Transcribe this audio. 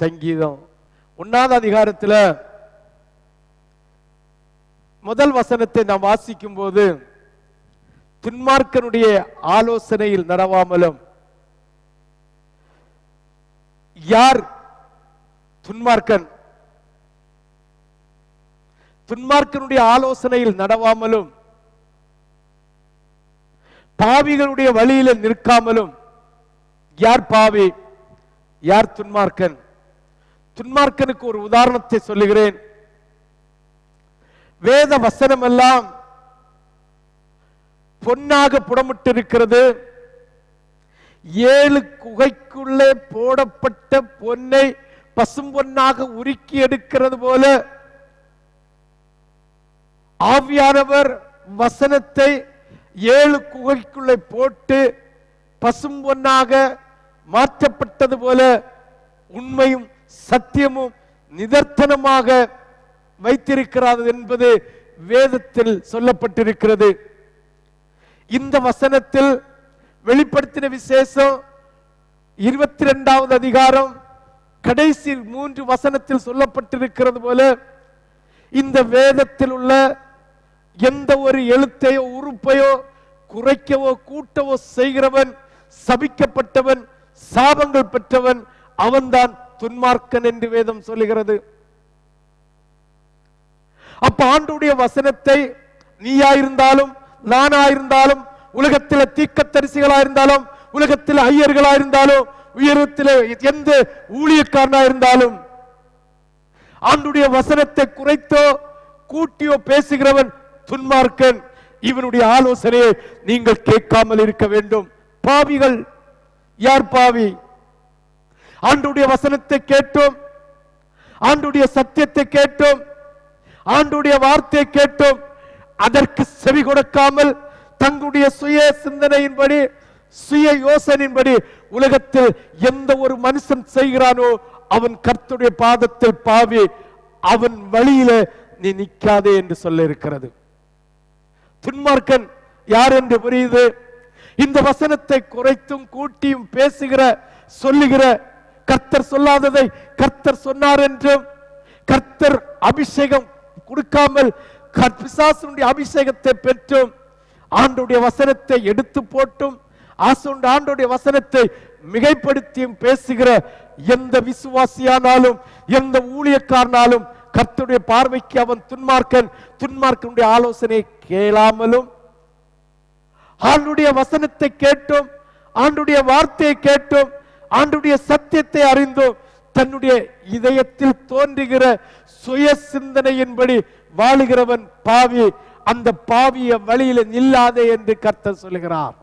சங்கீதம். ஒன்னாவது அதிகாரத்தில் முதல் வசனத்தை நாம் வாசிக்கும் போது துன்மார்க்கனுடைய ஆலோசனையில் நடவாமலும் யார் துன்மார்க்கன்? துன்மார்க்கனுடைய ஆலோசனையில் நடவாமலும் பாவிகளுடைய வழியில நிற்காமலும் யார் பாவி யார் துன்மார்க்கன்? துன்மார்க்கனுக்கு ஒரு உதாரணத்தை சொல்லுகிறேன். வேத வசனம் எல்லாம் பொன்னாக புடமிட்டிருக்கிறது. ஏழு குகைக்குள்ளே போடப்பட்ட பொன்னை பசும் பொன்னாக உருக்கி எடுக்கிறது போல ஆவியானவர் வசனத்தை ஏழு குகைக்குள்ளே போட்டு பசும்பொன்னாக மாற்றப்பட்டது போல உண்மையும் சத்தியமும் நிதர்த்தனமாக வைத்திருக்கிறது என்பது வேதத்தில் சொல்லப்பட்டிருக்கிறது. இந்த வசனத்தில் வெளிப்படுத்தின விசேஷம் இருபத்தி ரெண்டாவது அதிகாரம் கடைசி மூன்று வசனத்தில் சொல்லப்பட்டிருக்கிறது போல இந்த வேதத்தில் உள்ள எந்த ஒரு எழுத்தையோ உறுப்பையோ குறைக்கவோ கூட்டவோ செய்கிறவன் சபிக்கப்பட்டவன் சாபங்கள் பெற்றவன் அவன்தான் துன்மார்க்கன் என்று வேதம் சொல்லுகிறது. அப்ப ஆண்டுடைய வசனத்தை நீயாயிருந்தாலும் நானாயிருந்தாலும் உலகத்தில் தீக்கத்தரிசிகளா இருந்தாலும் உலகத்தில் ஐயர்களா இருந்தாலும் உயரத்தில் எந்த ஊழியக்காரனா இருந்தாலும் ஆண்டுடைய வசனத்தை குறைத்தோ கூட்டியோ பேசுகிறவன் துன்மார்க்கன். இவனுடைய ஆலோசனையை நீங்கள் கேட்காமல் இருக்க வேண்டும். பாவிகள் யார் பாவி? ஆண்டுடைய வசனத்தை கேட்டோம். ஆண்டுடைய சத்தியத்தை கேட்டோம். ஆண்டுடைய வார்த்தையை கேட்டோம். அதற்கு செவி கொடுக்காமல் தங்களுடைய சுய சிந்தனையின்படி சுய யோசனையின்படி உலகத்தில் எந்த ஒரு மனுஷன் செய்கிறானோ அவன் கர்த்துடைய பாதத்தில் பாவி அவன் வழியில நீ நிற்காதே என்று சொல்ல இருக்கிறது. துன்மார்க்கன் யார் என்று புரியுது? இந்த வசனத்தை குறைத்தும் கூட்டியும் பேசுகிற சொல்லுகிற கர்த்தர் சொல்லாததை கர்த்தர் சொன்னார் என்றும் கர்த்தர் அபிஷேகம் கொடுக்காமல் பிசாசனுடைய அபிஷேகத்தை பெற்றும் ஆண்டுடைய வசனத்தை எடுத்து போட்டும் ஆசுண்ட ஆண்டுடைய வசனத்தை மிகைப்படுத்தியும் பேசுகிற எந்த விசுவாசியானாலும் எந்த ஊழியக்காரனாலும் கர்த்தருடைய பார்வைக்கு அவன் துன்மார்க்கன் துன்மார்க்கனுடைய ஆலோசனை கேளாமலும் ஆண்டுடைய வசனத்தை கேட்டும் ஆண்டுடைய வார்த்தையை கேட்டும் ஆண்டுடைய சத்தியத்தை அறிந்தோம். தன்னுடைய இதயத்தில் தோன்றுகிற சுய சிந்தனையின்படி வாழுகிறவன் பாவி. அந்த பாவிய வழியில நில்லாதே என்று கர்த்தர் சொல்லுகிறார்.